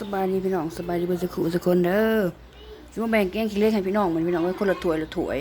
สบายดีพี่น้องสบายดีบนสกุลสกคนเด้อสมมติแบ่งแกงขี้เล็กให้พี่น้องเหมือนพี่น้องไว้คนละถ้วยละถ้วย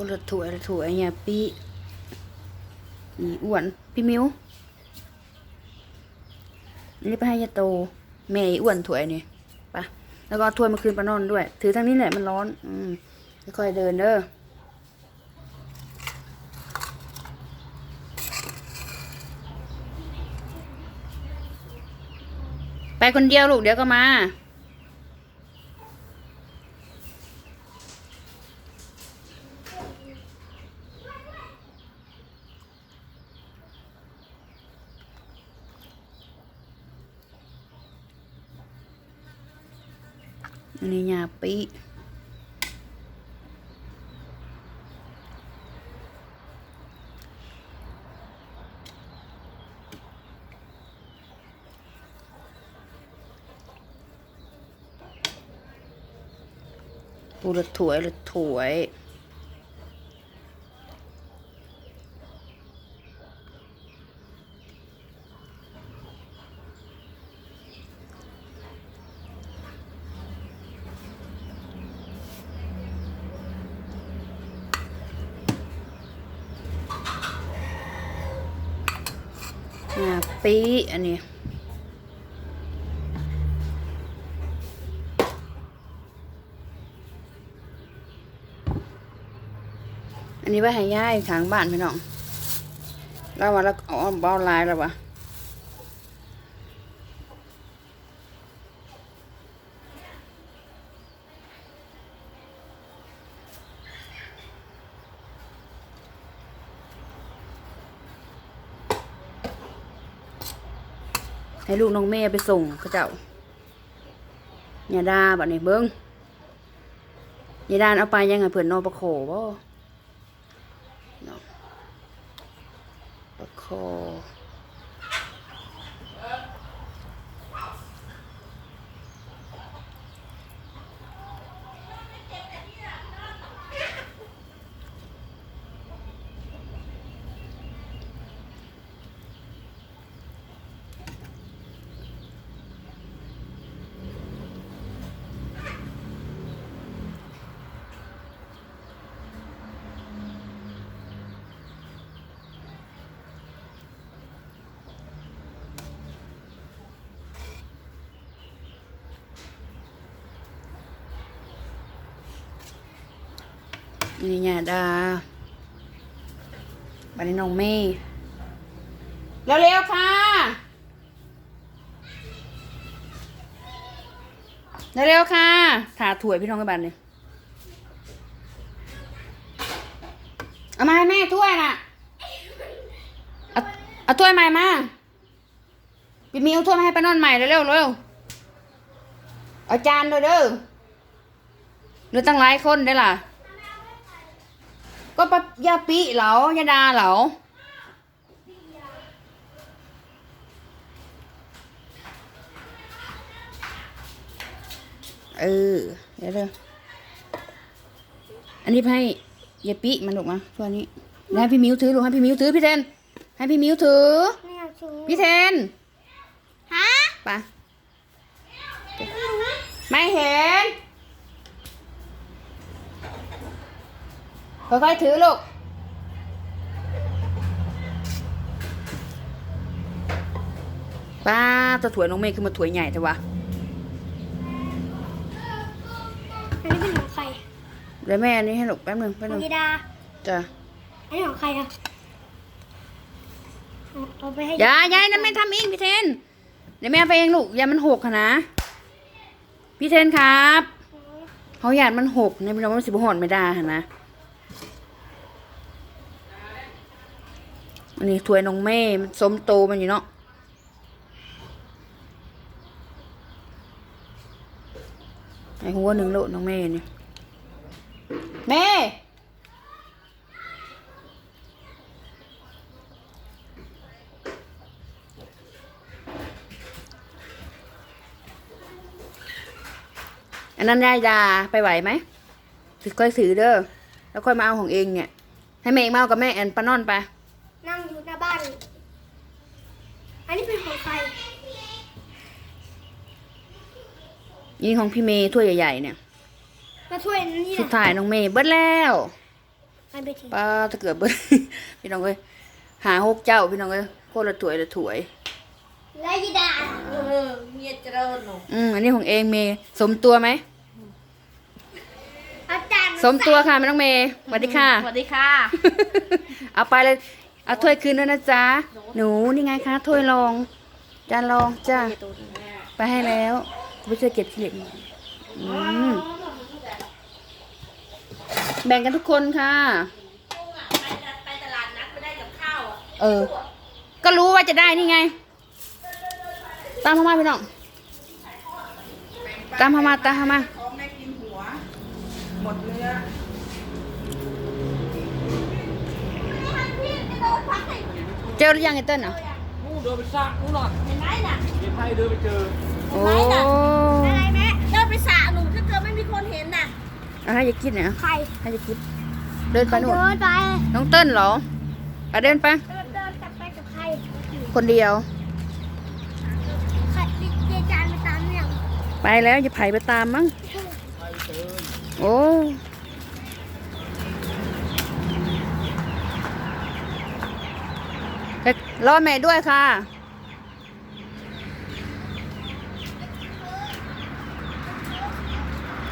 คนละถ้วละถ้วยเนี่ยปีนี่อ้วนพี่มิวนี่ไปให้ยาโตแม่อ้วนถ้วนี่ไปะแล้วก็เอาถ้วยมาคืนปานอนด้วย ถือทั้งนี้แหละมันร้อน อืมค่อยเดินเด้อไปคนเดียวลูกเดี๋ยวก็มา อันนี้ยาปีปูละถวยละถวย งาปีอันนี้อันนี้ไว้ให้ย่ายทางบ้านพี่น้องเราว่าแล้วเอาเบาลายแล้ววะ ให้ลูกน้องเมย์ไปส่งเขาเจ้าย่าดาบัดนี้เบิ้งย่าดาเอาไปยังไงเผื่อนนอประโขบ่เนาะประโค นี่อย่าดาบัดนี้น้องเมย์เร็วๆค่ะเร็วๆค่ะถาถ้วยพี่น้องกันบัดนี้เอามาให้แม่ถ้วยน่ะเอาเอาถ้วยใหม่มาพี่มีเอาถ้วยมาให้ป้านอนใหม่เร็วๆเร็วเอาจานด้วยเด้อเหลือตั้งหลายคนได้ล่ะ ก็ปะยาปิเหลายาดาเหลาเออเดี๋ยวเดี๋ยวอันนี้ให้ยาปิมันลูกมาตัวนี้แล้วให้พี่มิวถือลูกให้พี่มิวถือพี่เทนให้พี่มิวถือ ไม่อยากชูพี่เทนฮะไปไม่เห็น ค่อยๆถือลูก ป้าตะถวยน้องเมย์ขึ้นมาถวยใหญ่แต่ว่าอันนี้เป็นของใครเดี๋ยวแม่อันนี้ให้ลูกแป๊บหนึงแป๊บขหอนึงงยีดา จ้ะอันนี้ของใครอะเอาเอาไปให้อย่าอย่านั่นไม่ทำเองพี่เทน เดี๋ยวแม่เอาไปเองลูกอย่ามันหกค่ะนะ พี่เทนครับ เขาหยาดมันหกในพี่น้องมันสิบหอนไม่ได้ค่ะนะ อันนี้ถ้วยน้องเม่มันสมโตมันอยู่เนาะไอหัวหนึ่งโลน้องเม่นี่แม่อันนั้นยายาไปไหวไหมค่อยถือเด้อ แล้วค่อยมาเอาของเองเนี่ย ให้แม่เองมาเอากับแม่แอนปานอนไป นั่งอยู่หน้าบ้าน อันนี้เป็นของใครยิงของพี่เมย์ถ้วยใหญ่ๆเนี่ยมาถ้วยนี้สุดนะท้ายน้องเมย์เบิดแล้วอันไปทิ้งป้าถ้าเกิดเบิด พี่น้องเอ้ยหาหกเจ้าพี่น้องเอ้ยโคตรละถ้วยละถ้วย และยีดาเออเมียเจริญหนูอืมอันนี้ของเองเมย์สมตัวไหม อาจารย์สมตัวค่ะแม่น้องเมย์สวัสดีค่ะ สวัสดีค่ะ เอาไปเลย เอาถ้วยคืนด้วยนะจ๊ะ หนูนี่ไงคะถ้วยรองจานรองจ้าไปให้แล้วไปช่วยเก็บขี้เหล็กหน่อยอืมแบ่งกันทุกคนค่ะ ไปตลาดนัดไปได้กับข้าวอะเออ ก็รู้ว่าจะได้นี่ไง ตามเข้ามาพี่น้อง ตามเข้ามาตามเข้ามาพร้อมแม่กินหัวหมดเนื้อ เจอหรือยังไอ้เต้นอะนู่นเดินไปซากนู่นน่ะเห็นไหมน่ะเดี๋ยวให้เดินไปเจอโอ้อะไรแม่เดินไปสระหนูถ้าเกิดไม่มีคนเห็นน่ะเอาให้ยายคิดเนี่ยใครให้ยายคิด เดินไปนู่นเดินไปน้องเต้นเหรออะเดินไปเดินเดินกลับไปกับใครคนเดียวใครเยายจานไปตามเนี่ยงไปแล้วอย่าไผ่ไปตามมั้งโอ้เฮ้ย รอแม่ด้วยค่ะ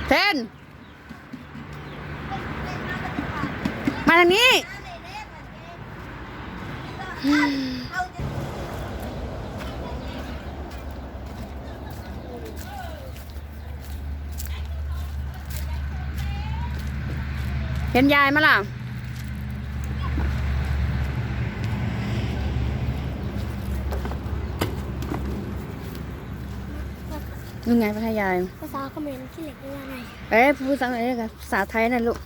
เทน มาทางนี้ เห็นยายมั้ยล่ะ ยังไงไปให้ยาย ภาษาเขมรที่เหล็กว่าไงเอ้ยพูดภาษาอะไรกันภาษาไทยนั่นลูก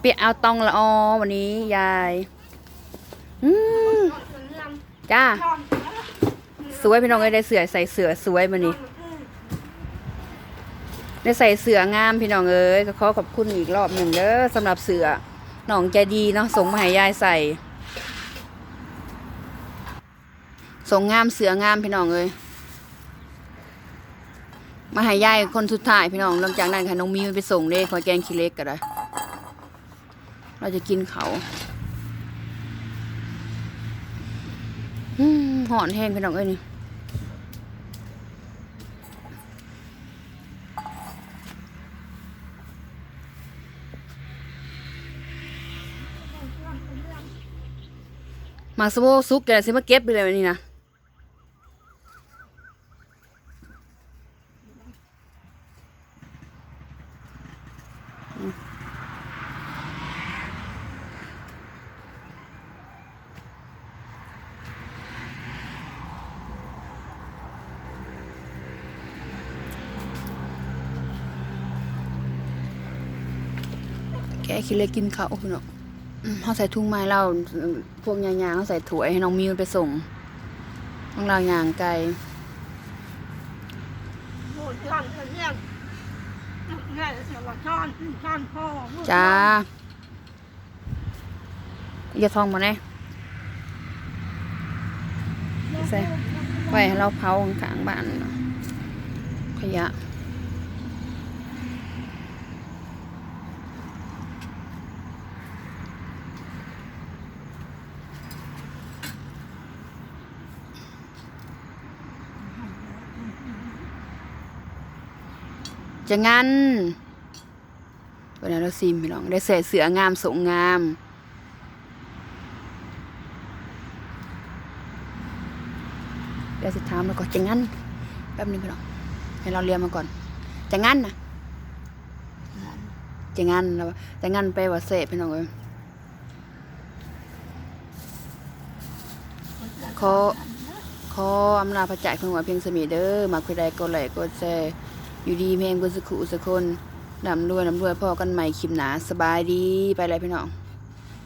เปียกเอาตองละออวันนี้ยาย อืมจ้า สวยพี่น้องเอ้ยได้เสือใส่เสือสวยมานี่ได้ใส่เสืองามพี่น้องเอ้ยก็ขอขอบคุณอีกรอบหนึ่งเด้อสำหรับเสือน้องใจดีเนาะส่งมาให้ยายใส่ ส่งงามเสืองามพี่น้องเอ้ย มาให้ยายคนสุดท้ายพี่น้องหลังจากนั้นค่ะน้องมิวไปส่งเด้ขอแกงขี้เล็กก็ได้ เราจะกินเขาอืมหอนแห้งพี่น้องเอ้ยนี่มาสโมซุกแกสิมาเก็บไปเลยวันนี้นะ แกคิดเลยกินเขาวพี่น้องอืมเขาใส่ถุงไม้เราพวกยางๆเขาใส่ถ้วให้น้องมิวไปส่งน้องเรายางไกลโหดช่อนเรื่องเนี่ยเสียงช่อนช่อนพ่อจ้าอย่าทองมาแน่ใส่ไว้ให้เราเผาข้างบ้านขยะ จะงั้นเวลาเราซิมพี่น้อง ได้ใส่เสืองามสงงามเดี๋ยวสิถามแล้วก็จะงั้นแป๊บนึงพี่น้องให้เราเรียนมาก่อน จะงั้นนะจะงั้นแล้วจะงั้นไปว่าเสพพี่น้องเอ้ยขอขออำลาพระจ่ายของหัวเพียงสมีเด้อมักคือใดก็ไหลก็แชร์ อยู่ดีเพลงกุสกุสกคนนำรวยนำรวยพ่อกันใหม่คลิปหนาสบายดีไปเลยพี่น้อง